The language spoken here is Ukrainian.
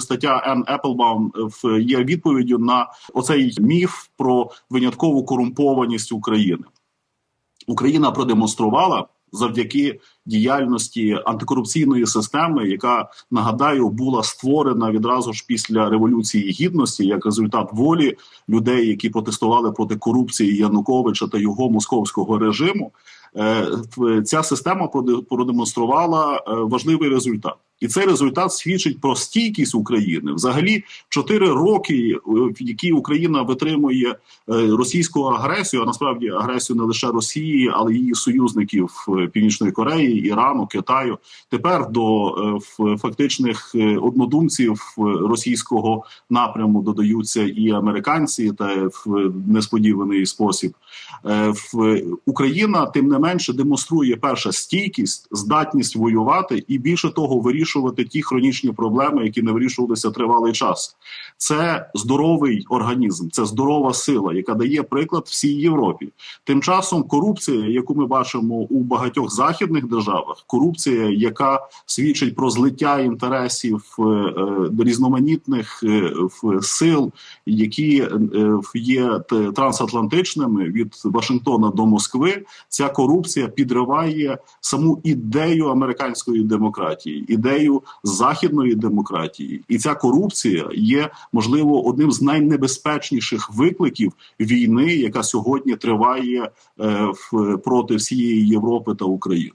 Стаття Ен Еплбаум в є відповіддю на оцей міф про виняткову корумпованість України. Україна продемонструвала завдяки діяльності антикорупційної системи, яка нагадаю була створена відразу ж після революції гідності, як результат волі людей, які протестували проти корупції Януковича та його московського режиму. Е, Ця система проде- продемонструвала е, важливий результат. І цей результат свідчить про стійкість України. Взагалі, чотири роки, е, в які Україна витримує е, російську агресію, а насправді агресію не лише Росії, але й її союзників е, Північної Кореї, Ірану, Китаю. Тепер до фактичних однодумців російського напряму додаються і американці, та в несподіваний спосіб. Україна тим не менше демонструє перша стійкість, здатність воювати і більше того, вирішувати ті хронічні проблеми, які не вирішувалися тривалий час. Це здоровий організм, це здорова сила, яка дає приклад всій Європі. Тим часом корупція, яку ми бачимо у багатьох західних державах, корупція, яка свідчить про злиття інтересів е, е, різноманітних е, сил, які є трансатлантичними від Вашингтона до Москви. Ця корупція підриває саму ідею американської демократії, ідею західної демократії, і ця корупція є можливо одним з найнебезпечніших викликів війни, яка сьогодні триває е, в- проти всієї Європи та України.